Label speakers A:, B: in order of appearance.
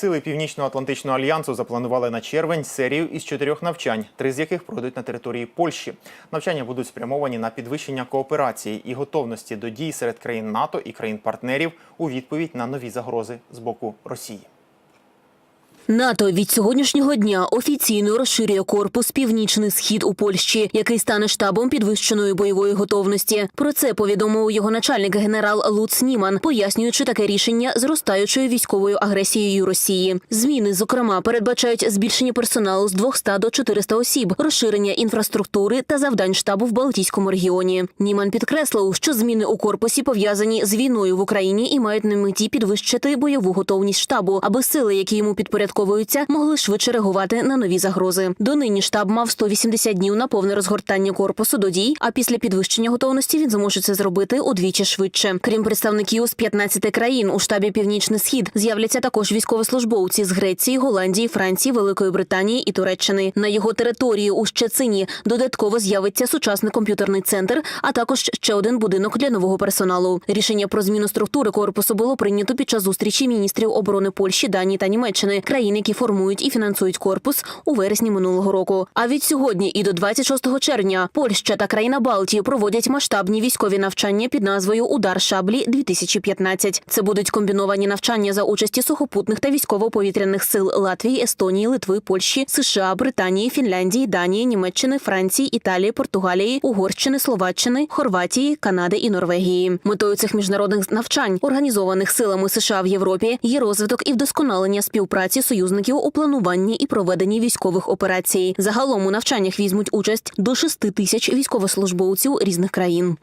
A: Сили Північно-Атлантичного альянсу запланували на червень серію із чотирьох навчань, три з яких пройдуть на території Польщі. Навчання будуть спрямовані на підвищення кооперації і готовності до дій серед країн НАТО і країн-партнерів у відповідь на нові загрози з боку Росії.
B: НАТО від сьогоднішнього дня офіційно розширює корпус Північний Схід у Польщі, який стане штабом підвищеної бойової готовності. Про це повідомив його начальник генерал Луц Німан, пояснюючи таке рішення зростаючою військовою агресією Росії. Зміни, зокрема, передбачають збільшення персоналу з 200 до 400 осіб, розширення інфраструктури та завдань штабу в Балтійському регіоні. Німан підкреслив, що зміни у корпусі пов'язані з війною в Україні і мають на меті підвищити бойову готовність штабу, аби сили, які йому підпорядковуються, могли швидше реагувати на нові загрози. Донині штаб мав 180 днів на повне розгортання корпусу до дій. А після підвищення готовності він зможе це зробити удвічі швидше. Крім представників з 15 країн у штабі Північний Схід з'являться також військовослужбовці з Греції, Голландії, Франції, Великої Британії і Туреччини. На його території у Щецині додатково з'явиться сучасний комп'ютерний центр, а також ще один будинок для нового персоналу. Рішення про зміну структури корпусу було прийнято під час зустрічі міністрів оборони Польщі, Данії та Німеччини, країн, які формують і фінансують корпус у вересні минулого року. А від сьогодні і до 26 червня Польща та країна Балтії проводять масштабні військові навчання під назвою Удар шаблі 2015 Це будуть комбіновані навчання за участі сухопутних та військово-повітряних сил Латвії, Естонії, Литви, Польщі, США, Британії, Фінляндії, Данії, Німеччини, Франції, Італії, Португалії, Угорщини, Словаччини, Хорватії, Канади і Норвегії. Метою цих міжнародних навчань, організованих силами США в Європі, є розвиток і вдосконалення співпраці союзників у плануванні і проведенні військових операцій. Загалом у навчаннях візьмуть участь до 6 тисяч військовослужбовців різних країн.